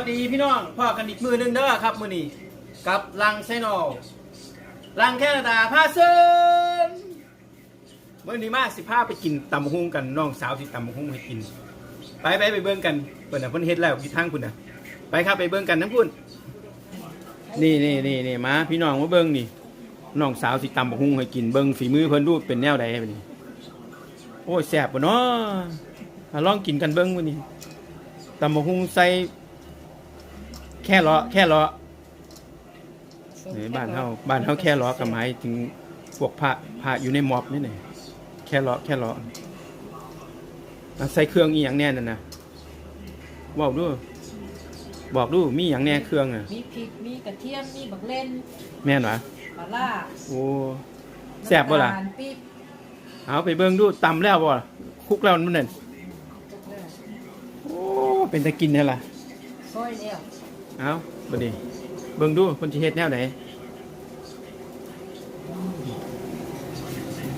วัสดีพี่น้องพ่อกันอีกมือหนึงเด้อครับมือนี้กับลังไซนอลลังแคนาดาพาเซินมื่อนี้มาสิพาไปกินตำบักหุ่งกันน้องสาวสิตำบักหุ่งให้กิน ไปไปไปเบิ่งกันเพิ่นน่ะเพิ่นเฮ็ดแล้วที่ทางคุณนะไปครับไปเบิ่งกันทั้งพุ่นนี่นี่นี่นี่มาพี่น้องมาเบิ่งนี่น้องสาวสิตำบักหุ่งให้กินเบิ่งฝีมือเพิ่นดูเป็นแนวใดบัดนี้โอ้ยแซ่บบ่เนาะลองกินกันเบิ่งมื้อนี้ตำบักหุ่งใส่ แค่ล้อแค่ล้อนี่บ้านเฮาบ้านเฮาแค่ล้อกับหมายถึงพวกพระพระอยู่ในม็อบนี่นี่แค่ล้อแค่ล้ออะใส่เครื่องอีหยังแน่นั่นนะบอกดูบอกดูมีหยังแน่เครื่องอะมีพริกมีกระเทียมมีบักเล่นแม่นวะปลาล่าโอ้แซ่บบ่ล่ะน้ำตาปี๊บเอาไปเบิ่งดูตำแล้วบ่คลุกแล้วมันนั่นโอ้เป็นตะกินแน่ล่ะซอยแล้ว เอาบัดนี้เบิ่งดูเพิ่นสิเฮ็ดแนวไหน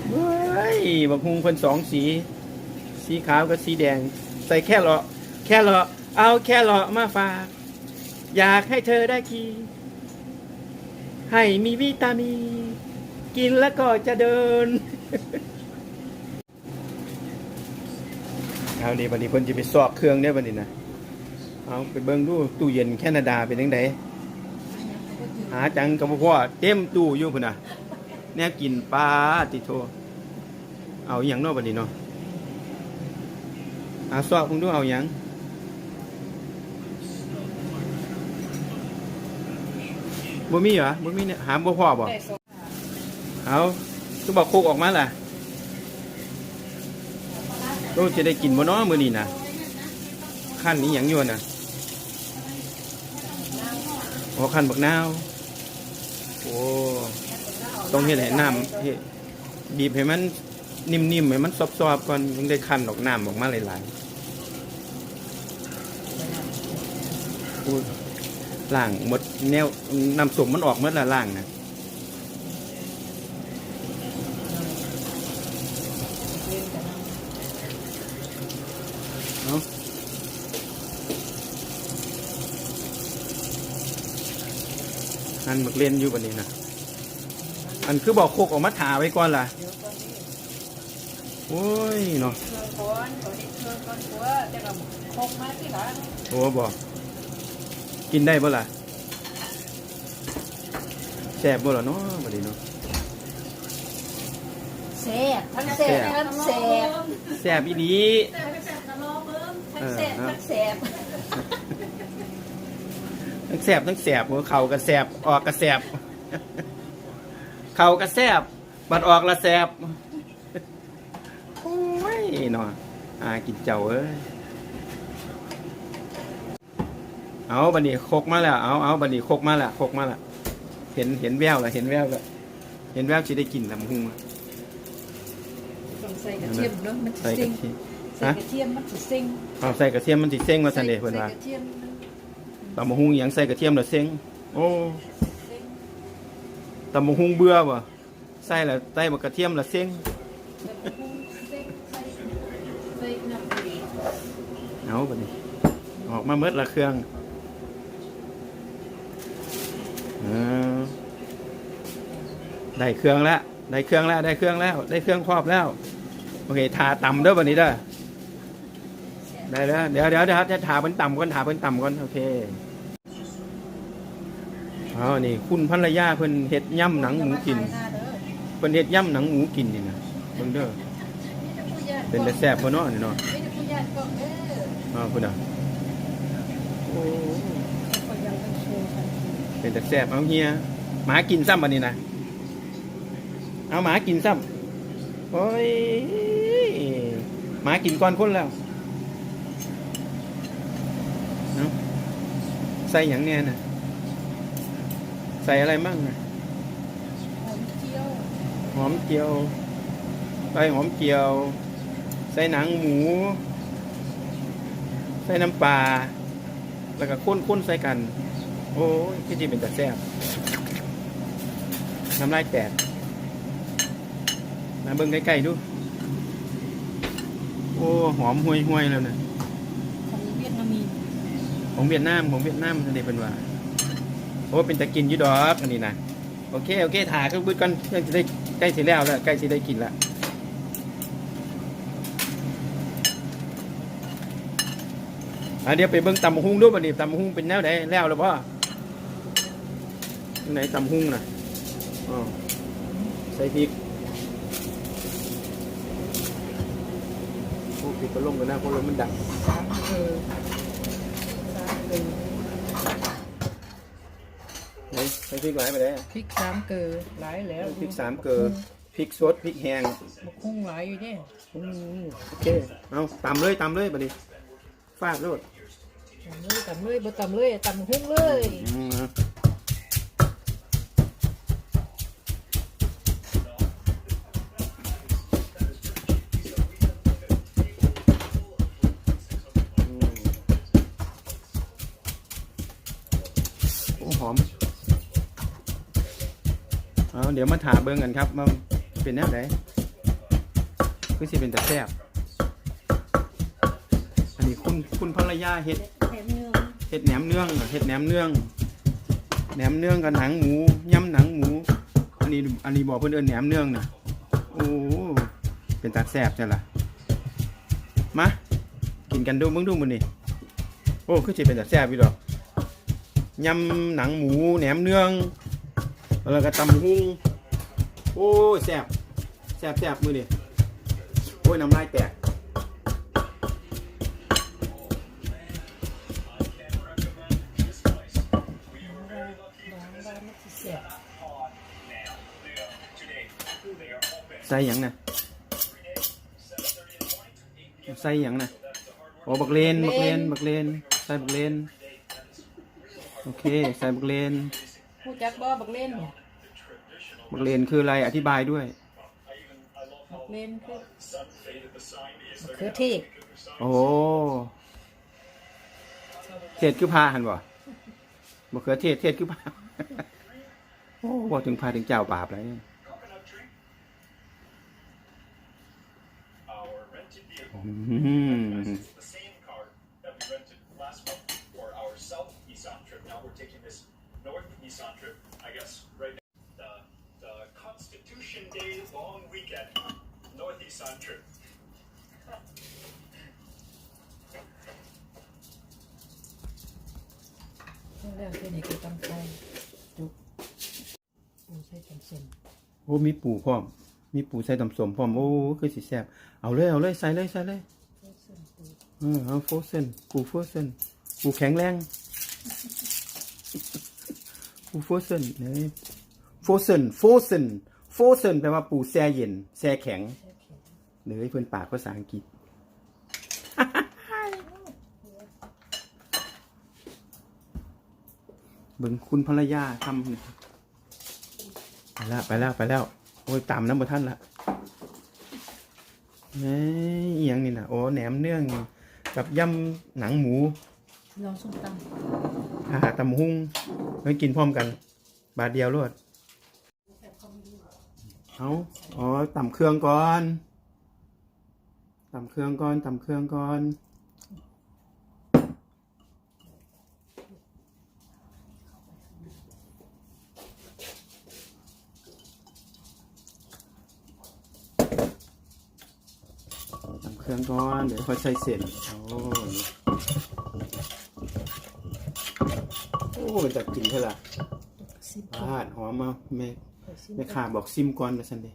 เฮ้ยบักฮุงเพิ่นสองสี สีขาวกับสีแดง ใส่แค่เลาะแค่เลาะเอาแค่เลาะมาฝาก อยากให้เธอได้กินให้มีวิตามินกินแล้วก็จะเดินเอาดีบัดนี้เพิ่นจะไปสอบเครื่องได้บัดนี้นะ เอาไปเบิ่งดูตู้เย็นแคนาดาเป็นยังไงหาจังกับพ่อเต็มตู้อยู่พุ่นน่ะแนวกินปลาติโท เอาอย่างนอกบัดนี้เนาะอาสอบคุณดูเอาอย่างบ่มีเหรอบ่มีเนี่ยหามบ่พ่อบ่ได้สอเอาตุบอกโคกออกมาล่ะโตจะได้กินบ่นาะมื้อนี้น่ะขั้นนี้หยังยู่น่ะ โอ้ขันบักนาวโอ้ต้องเห็ดให้น้ำเฮ็ดบีบให้มันนิ่มๆให้มันซอบๆก่อนถึงได้คันออกน้ำออกมาหลายๆล่างหมดแนวน้ำสมมันออกหมดและล่างนะ เล่นกัน เอา อันหมึกเล่นอยู่บันนี้นะอันคือบอกโคกออกมาถาไว้ก่อนล่ะเดี๋ยวตอนนี้โอ้ยเนาะเครื่องก้อนเขาเด็ดเครื่องก้อนตัวแต่เราคกมาที่หลังโอ้บอกกินได้บ่ล่ะแซ่บบ่ล่ะเนาะบันนี้เนาะแซ่บทั้งแซ่บทั้งแซ่บแซ่บอีดีทั้งแซ่บทั้งแซ่บทั้งแซ่บ ทั้งแซ่บหัวเข่ากระแซ่บออกกระแซ่บเข่ากระแซ่บบัดออกละแซ่บโอ้ยเนาะอ่ากินเจ้าเอ้ยเอาบันนี้โคกมาแล้วเอาเอาบันนี้โคกมาแล้วโคกมาแล้วเห็นเห็นแววแล้วเห็นแววแล้วเห็นแววจะได้กินลำหุงอะต้องใส่กระเทียมเนาะมันจะใส่กซิระงเทียมใส่กระเทียมมันจะซิงเอาใส่กระเทียมมันติเส้งว่าสันเดเพิ่นว่า ตำบักหุงย่างใส่กระเทียมแล้วเส้งโอ้ตำบักหุงเบื่อบ่ใส่แล้วใส่บักกระเทียมแล้วเส้งแล้วก็ซิงใส่ใส่น้ำดีเอาบัดนี้ออกมาเมดละเครื่องได้เครื่องแล้ว ได้เครื่องแล้ว ได้เครื่องแล้ว ได้เครื่องครอบแล้ว โอเค ทาต่ำเด้อบัดนี้เด้อ ได้แล้วเดี๋ยวเดี๋ยวเดี๋ยวจะถาเพิ่นต่ำก่อนถาเพิ่นต่ำก่อนโอเคเอนี่คุณภรรยาเพิ่นเฮ็ดย่ำหนังหมูกินจะมาขายหาเด้อเพิ่นเฮ็ดย่ำหนังหมูกินนี่นะเบิ่งเด้อเป็นแต่แซ่บบ่เนาะนี่เนาะอออ้าวพุ่นน่ะโอ้คนยังเป็นแต่แซ่บเอาเฮียหมากินซ้ำบัดนี้นะเอาหมากินซ้ำโอ้ยหมากินก่อนคนแล้วเนาะ ใส่หยังแน่น่ะใส่อะไรมั่งน่ะหอมเจียวหอมเจียวใส่หอมเจียว ใส่หนังหมู ใส่น้ำปลาแล้วก็ข้นๆใส่กัน โอ้ยที่จริงเป็นแต่แซ่บน้ำลายแตกมาเบิ่งใกล้ๆดู โอ้ หอมห่วยๆแล้วนะของเวียดนามีอ ของเวียดนามของเวียดนามนั่เป็นว่าโอ้เป็นตะกินยูดอกอันนี้นะโอเคโอเคถ่ายก็บึ้ดก่อนเพื่อจะได้ใกล้สิแล้วแล้วใกล้สิได้กินละอะเดี๋ยวไปเบิ่งตำหุ่งด้วยบัดนี้ตำหุ่งเป็นแนวไหนแล้วหรือเปล่าไหนตำหุ้งนะอ๋อใส่พริกโอ้พริกก็ลงกันนะเพราะรถมันดัง ลือสามเกลือไหนใส่พริกหลายไปเลยพริกสามเกลือหลายแล้วพริกสามเกลือพริกสดพริกแห้งบกคุ้งหลายอยู่เนี่ยอืมโอเคเอาตำเลยตำเลยบัดนี้ฟาดโลดตำเลยตำเลยบ่ตำเลยตำหุ้งเลย อืม เดี๋ยวมาถาเบิ้งกันครับว่าเป็นแนวไหนคือสิเป็นแต่แซ่บอันนี้คุณคุณภรรยาเฮ็ดแถมเนื้อเห็ดแหนมเนืองเห็ดแหนมเนืองแหนมเนืองกับหนังหมูยำหนังหมู อันนี้อันนี้บอกเพื่อนเอินแหนมเนืองนะโอ้เป็นตาแซ่บใช่ละมากินกันดูมึงดูมันนี่โอ้คือจะเป็นตาแซ่บอีดอกยำหนังหมูแหนมเนือง แล้วก็ตำหุงโอ้แซ่บแซ่บแซ่บมือนี่โอ้ยน้ำลายแตกบางบางมันสิแซ่บใส่หยังนะใส่หยังนะโอ้บักเลนบักเลนบักเลนใส่บักเลนโอเค ใส่บักเลน ผู้จักบ่บักเล่นเนี่ยบักเลนคืออะไรอธิบายด้วย บักเล่นคือมะเขือเทศโอ้เทศคือพาหันบ่บักเขือเทศเทศคือพาโอ้บอกถึงพาถึงเจ้าบาปแล้วเนี่ย Our rented vehicle อืม North Nissan trip, I guess, right now. The, the Constitution Day long weekend North Nissan trip. แล้วเท่านี้ก็ตำไทยจุกปูใส่ตำส้มโอ้มีปูพร้อม มีปูใส่ตำสมพร้อม โอ้คือสิแซ่บเอาเลยเอาเลยใส่เลยใส่เลยใส่ส้มปูเออเอาโฟเซนปูโฟเซนปูแข็งแรง ปูโฟเซนเนี่ยโฟเซนโฟเซนโฟเซนแปลว่าปูแช่เย็นแช่แข็งแช่แข็งหรือเพื่อนปากภาษาอังกฤษเบิ่งคุณภรรยาทำไปแล้วไปแล้วไปแล้วโอ้ยตามน้ำบท่านละเอ้ยอหยังนี่นะโอ้แหนมเนื่องกับยำหนังหมูลองส้มต อาหารตำหุ้งไว้กินพร้อมกัน บาทเดียวรวดเอาอ๋อตำเครื่องก่อนตำเครื่องก่อนตำเครื่องก่อนตำเครื่องก่อน เดี๋ยวค่อยใส่เส้นโอ้ โอ้จะกินเท่าไหร่ำซิมพาดหอมมาแม่ซิมแม่ข่าบอกซิมก่อนมาสันเด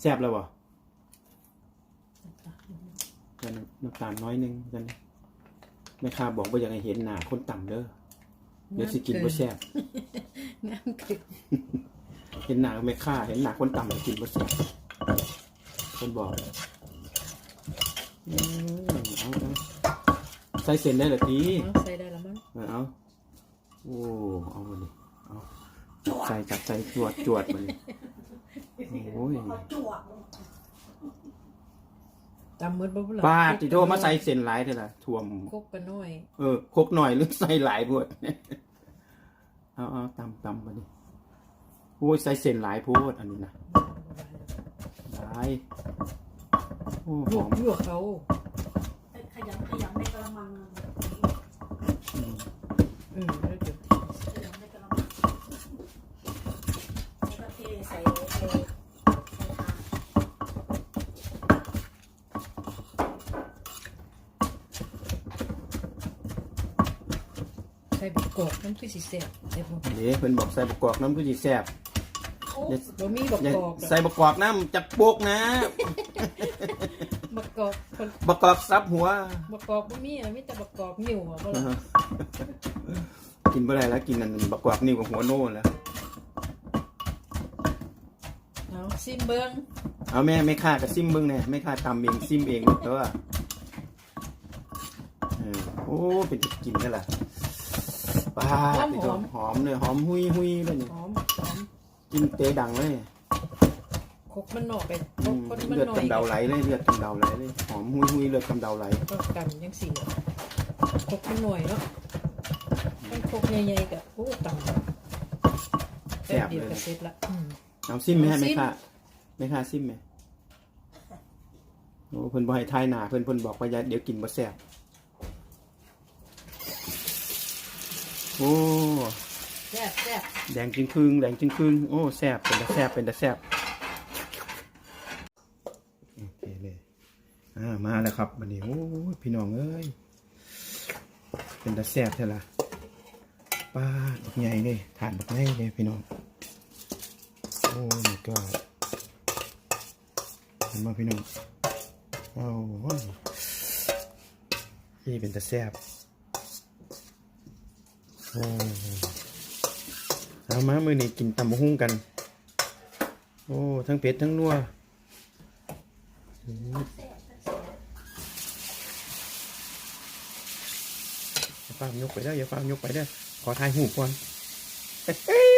แซ่บแล้วบ่กันน้ำตาลน้อยหนึงกันแม่ข่าบอกว่าอยากให้เห็นหน้าคนต่ำเด้อเดี๋ยวสิกินบ่แซ่บงามเกินเห็นหน้าแม่ข่าเห็นหน้าคนต่ำแล้วกินบ่แซ่บคนบอกอืมเอาเอาใส่เส้นได้เหรอทีเอาใส่ได้แล้วมั้ง เอาเอาโอ้เอาเลยเอาจับใส่จับใส่จวดจวดมาเลยโอ้ยตำเหมือนบ่บุหป้าติโทรมาใส่เส้นหลายเท่าไหร่ท่วม คกกันน้อยเออคกหน่อยหรือใส่หลายบวดเอาเอาตำตำมาดิโอ้ยใส่เส้นหลายโพดอันนี้นะหลายโอ้หลวอกม ลวกเขา ขยำขยำในกระมัง อืมแล้วเดี๋ยวแล้วก็เทใส่ใส่ใส่บุกกอกน้ำคือสิแซ่บเดี๋ยวเพิ่นบอกใส่บักกอกน้ำคือสิแซ่บโอ้อย่าบ่มีบักอย่ากอกใส่บักกอกน้ำจับโปกนะ บักกอกคนบักกอกซับหัว บักกอกบ่มีอะมีแต่บักกอกนิ่วอะบ่ล่ะ กินบ่ได้แล้วกินอันบักกอกนิ้วกับหัวโน่นแล้วเอาซิมเบิ่งเอาแม่ไม่ค่ากับซิมเบิ้งแน่ไม่ค่าตำเองซิมเองเด้อเออโอ้เป็นจะกินกันล่ะป้าไปตัวหอมเลยหอมหุยหุยเลยนี่หอมหอมกินเตะดังเลยคกมันนอกไปคอืกมคนมันเลือดน้อยกำเดาไหลเลยเลือดกำเดาไหลเลยหอมหุยหุยเลือดกำเดาไหลก็กันจังซี่อะคกมันน้อยเนาะ มันคกใหญ่ๆก็โอ้ต่ำแซ่บเดียวเลยก็เสร็จละอืมเอาซิมไหมเอาซิไม่มค่าไม่ค่าซิมไหมโอ้เพิ่นบ่ให้ทายหน้าเพิ่นเพิ่นบอกว่าอย่าเดี๋ยวกินบ่แซ่บโอ้แซ่บแซ่บแดงจึงครึ่งแดงจึงครึ่งโอ้แซ่บเป็นตาแซ่บเป็นตาแซ่บโอเคเลยอ่ามาแล้วครับวันนี้โอ้ยพี่น้องเอ้ยเป็นตาแซ่บใช่ละ ป้าบักใหญ่เลยทานบักใหญ่เลยพี่น้องโอ้ยก็เห็นไหมพี่น้องโอ้ยนี่เป็นตาแซบโอ้เอามามือนี้กินตำบักหุ่งกัน โอ้ทั้งเป็ดทั้งนัวอย่าฟามยกไปได้อย่าฟามยกไปได้ ขอถ่ายหูก่อนเฮ้ย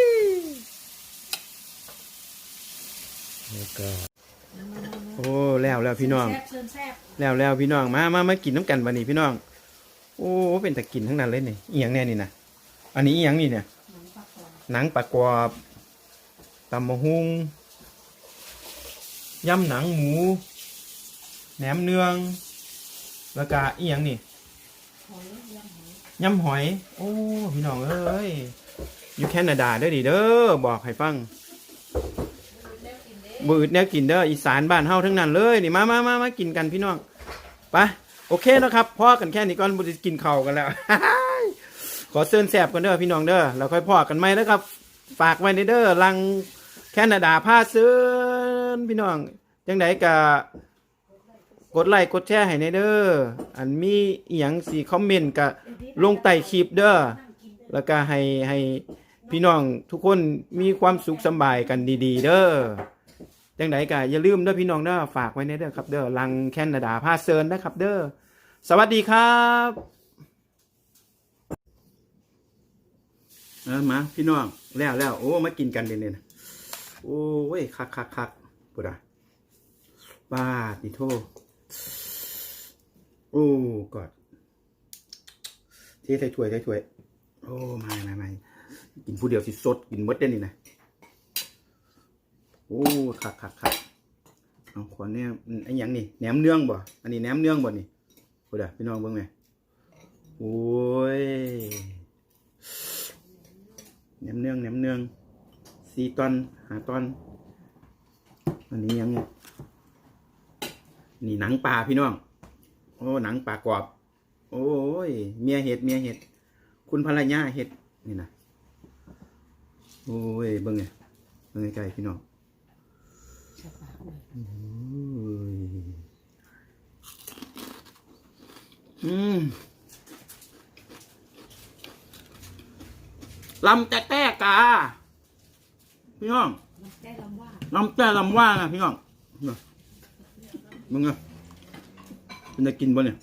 แล้วก็โอ้แล้วแล้วพี่น้อง แล้วแล้วพี่น้องมามามากินน้ำกันวันนี้พี่น้อง โอ้เป็นแต่กินทั้งนั้นเลยนี่อีหยังแน่นี่นะอันนี้อีหยังนี่เนี่ยหนังปลากรอบหนังปลาตำมะฮุงยำหนังหมูแหนมเนือง แล้วก็อีหยังนี่ ยำหอย โอ้ พี่น้องเอ้ย อยู่แคนาดาเด้อดิเด้อ บอกให้ฟังบืดแนวกินเด้อ อีสานบ้านเฮาทั้งนั้นเลย นี่มามามามากินกันพี่น้อง ไป โอเคนะครับพ่อกันแค่นี้ก่อนบุจะกินข้าวกันแล้ว ขอเชิญแสบกันเด้อพี่น้องเด้อ แล้วค่อยพอกันไหมนะครับ ฝากไว้ในเด้อ ลังแคนาดาผ้าเสื้อพี่น้อง จังไดกะ กดไลค์กดแชร์ให้ในเด้ออันมีอีหยังสีคอมเมนต์กะลงใต้คลิปเด้อแล้วก็ให้ให้พี่น้องทุกคนมีความสุขสบายกันดีๆ เด้อจังไดกะอย่าลืมเด้อพี่น้องเด้อฝากไว้ในเด้อครับเด้อลังแคนาดาผ้าเซินนะครับ เด้อสวัสดีครับเออมาพี่น้องแล้วแล้วโอ้มากินกันเด่นๆโอ้ยคักคักคักปุดอะบาดนี่โท โอ้กอดเทใส่ถ้วยใส่ถ้วย โอ้มามามากินผู้เดียวสิสดกินหมดได้นี่นะโอ้คักคักคักเอาขอเนี่ยไอ้หยังนี่แหนมเนื้องบ่ อันนี้แหนมเนื้องบ่นี่ปุดอะพี่น้องเบิ่งไหมโอ้ยแหนมเนื้องแหนมเนื้องสี่ตอนหาตอน อันนี้ยังเนี่ย นี่หนังปลาพี่น้อง โอ้หนังปลากรอบ โอ้ยเมียเห็ดเมียเห็ด คุณภรรยาเห็ดนี่นะโอ้ยเบิ่งไงเบิ่งไกลๆพี่น้องแซ่บมากเลยโอ้ยอืมลำแต่แต่กา พี่น้องมันได้ลำว่าลำแต่ลำว่านะพี่น้องเนี่ย มึงอะเป็นจะกินบ่เนี่ย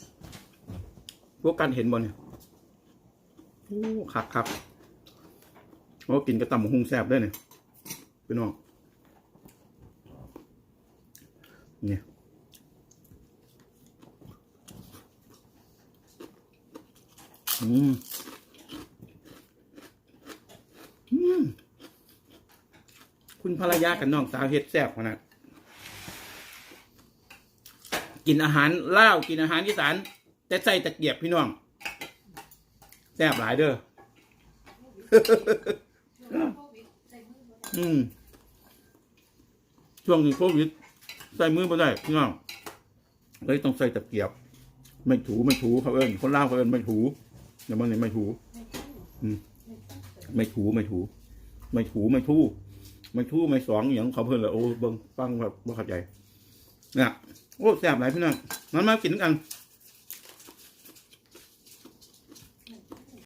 พวกกันเห็นบ่เนี่ยโอ้คักคักโอ้กินกระตำหุงแซ่บด้วยเนี่ยพี่น้องเนี่ยอืมอืมคุณภรรยากับน้องสาวเฮ็ดแซ่บขนาด กินอาหารเลากินอาหารอีสานแต่ใส่ตะเกียบพี่น้องแซ่บหลายเด้ออืมช่วงนี้โควิดใส่มือไม่ได้พี่น้องเลยต้องใส่ตะเกียบ ไม่ถูไม่ถูเขาเอิ้นคนลาเขาเอิ้นไม่ถูแต่บางนี่ไม่ถูอืมไม่ถูไม่ถู ไม่ถูไม่ทู่ไม่ทู่ไม่สองอย่างเขาเพิ่นเลยโอ้เบิ่งฟังแบบว่าเข้าใจเนี่ย โอ้แซ่บหลายพี่น้องนั้นมากินกัน